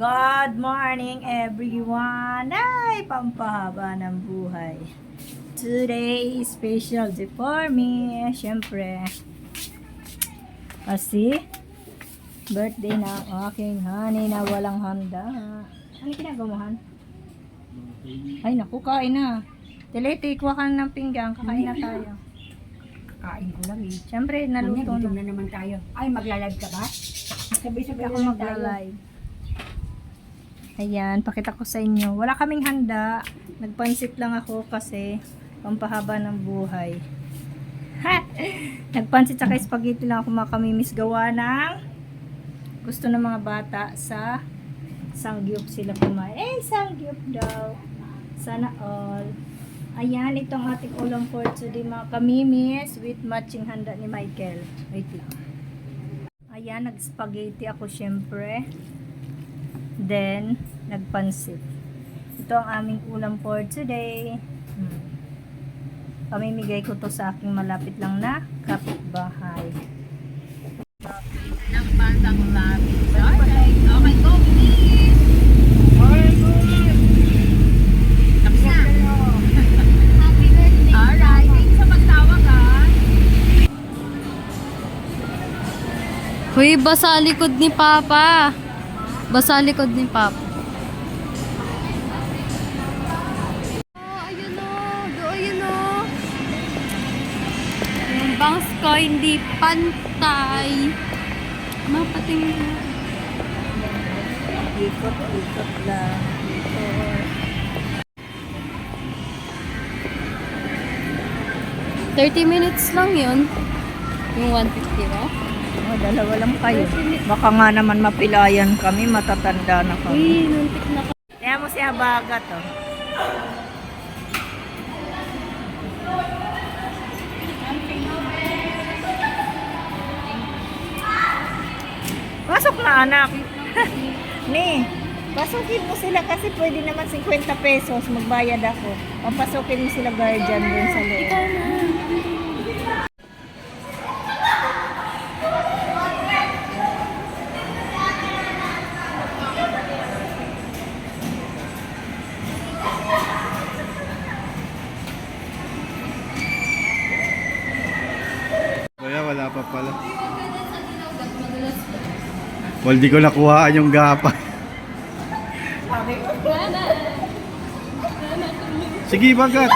Good morning everyone! Ay, pampahaba ng buhay. Today is special day for me. Siyempre, kasi birthday na ang aking honey na walang handa. Ano ginagawa mo, Han? Ay, naku, kain na. Telete, kuha ka ng pinggan. Kakain na tayo. Kain ko lang eh. Siyempre, Naluto na. na. naman tayo. Ay, magla-live ka ba? Sabay-sabay Ako magla-live. Ayan, pakita ko sa inyo. Wala kaming handa. Nagpansit lang ako kasi pampahaba ng buhay. Ha! Nagpansit sa spaghetti lang ako mga kamimiss gawa ng gusto ng mga bata sa sangyup sila kumain. Eh, sangyup daw. Sana all. Ayan, itong ating ulam for today mga kamimis with matching handa ni Michael. Wait lang. Ayan, nag-spaghetti ako syempre. Then, nagpansit. Ito ang aming ulam for today. Hmm. Pamimigay ko to sa aking malapit lang na kapitbahay. ng bandang lapit. Okay, okay, go please! Tapos na. Happy birthday! Alright, sa pagtawag ah. Huy, basa likod ni Papa. Basa likod ni Papa. Oh, ayun o. Do, ayun o. Yung bangs ko hindi pantay. Mapating Ikot, ikot lang. Ikot. 30 minutes lang yun. Yung 150 no? Dalawa lang kayo. Baka nga naman mapilayan kami, matatanda na kami. Uy, nuntik na ka. Kaya mo si Habaga to. Pasok na anak. Ni, pasukin mo sila kasi pwede naman 50 pesos magbayad ako. Papasukin mo sila guardian dun sa loob. Kaya wala pa pala. Well, di ko nakuhaan yung gapa. Sige, bagat.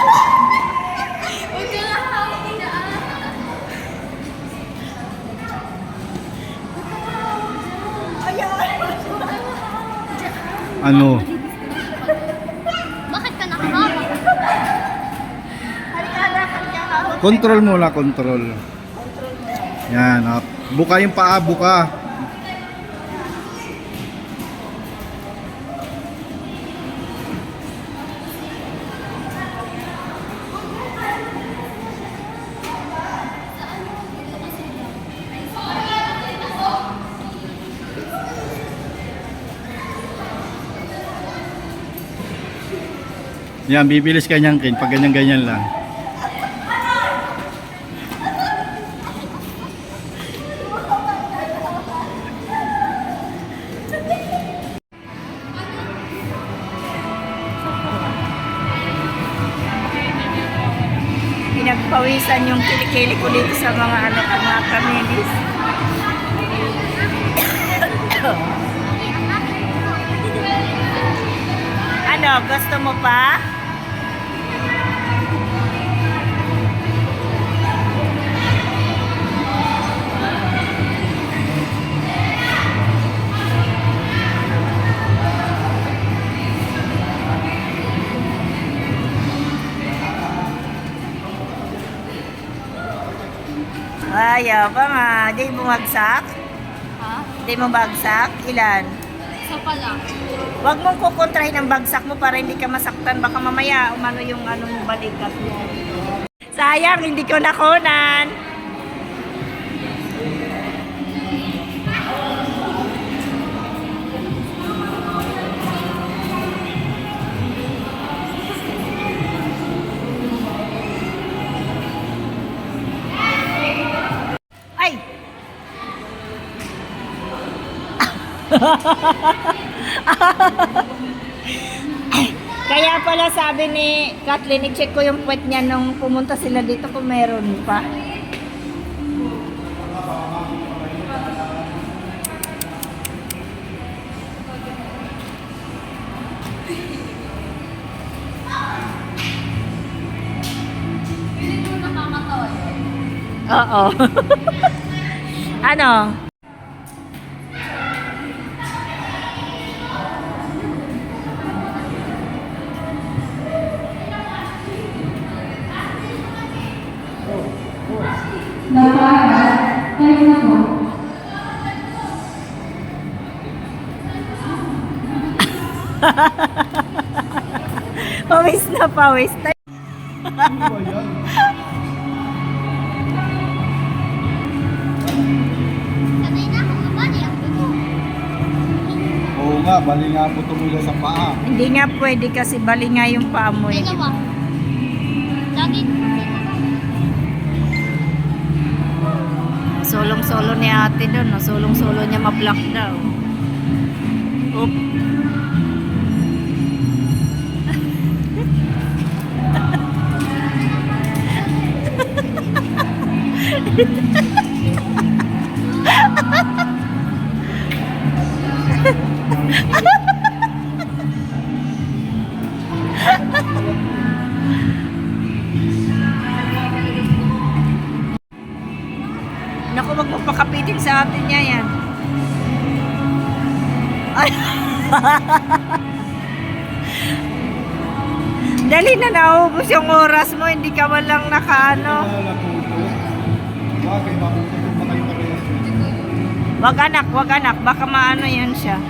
Ano? Bakit ka nakahawak? Control mo lang, control. Yan, ah. buka yung paa, buka. Yan, bibilis ka niyang kin pag ganyan-ganyan lang. Pinagpawisan yung kilikili ko dito sa mga ano, mga kamilis. ano, gusto mo pa? Ayaw pa nga. Di bumagsak? Ha? Di mo bagsak? Ilan? Isa pala. Huwag mong kukontrahin ang bagsak mo para hindi ka masaktan. Baka mamaya umano yung ano mo balikat mo. Sayang, hindi ko nakunan. Kaya pala sabi ni Kathleen, i-check ko yung puwet niya nung pumunta sila dito kung meron pa. Oo. ano? na pawis. Sanay na ako mabali ang buto. Oo nga, bali nga po tumula sa paa. Hindi nga pwede kasi bali nga yung paa mo eh. Dalawa. Solong-solo ni ate doon. No? Solong-solo niya ma-block daw. Oop. Naku, wag mo pakapitin sa atin niya yan. Dali na naubos yung oras mo, hindi ka man lang nakaano. Wag anak, wag anak, baka maano yan siya.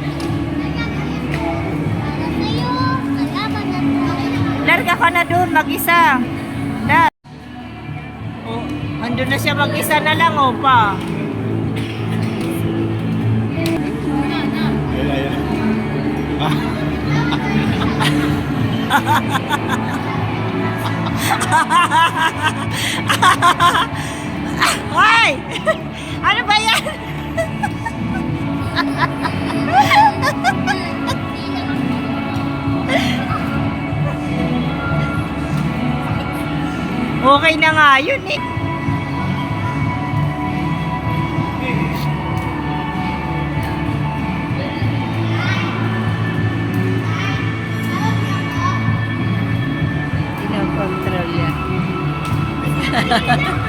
Larga ka na doon, mag-isa. Andun na siya mag-isa na lang, oh, pa. Hoy! Ano ba yan? Okay na nga yun eh. Kinokontrol yan.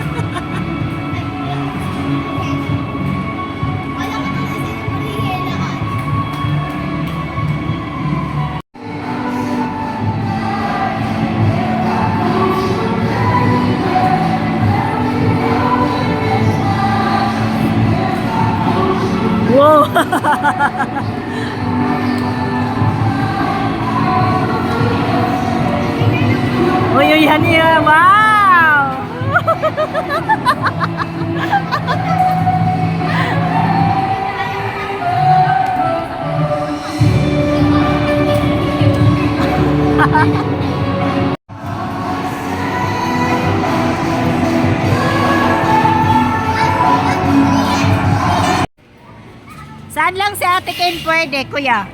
Uy, Hania! Wow! Saan lang si Ate Ken pwede, kuya?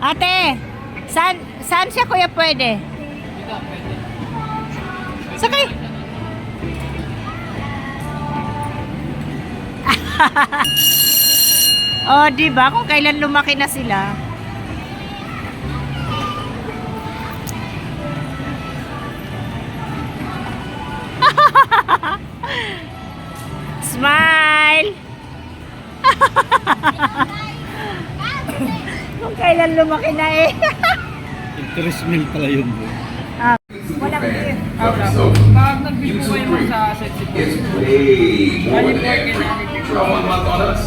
Ate, saan, saan siya kuya pwede? Sakay. oh, di ba? Kung kailan lumaki na sila. Smile! Kung kailan lumaki na eh. interest meal pala yun. bro. Walang sa set si It's way more than that. Draw one month on us.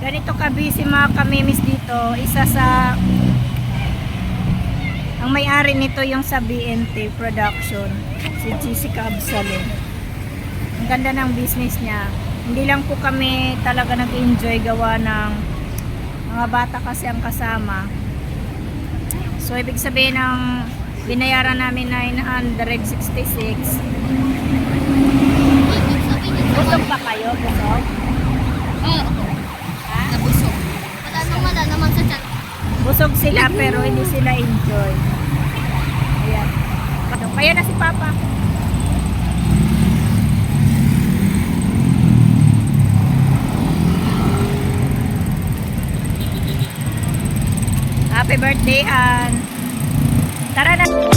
Ganito ka-busy mga kamimis dito. Isa sa ang may-ari nito yung sa BNT Production, si Jessica Absalom. Ganda ng business niya. Hindi lang po kami talaga nag-enjoy gawa ng mga bata kasi ang kasama. So, ibig sabihin ng Binayaran namin 966. Busog ba kayo? Busog? Oo. Ha? Nabusog. Wala nang wala naman sa chat. Busog sila pero hindi sila enjoy. Ayan. Kaya na si Papa. Happy birthday, Ann. Tara na.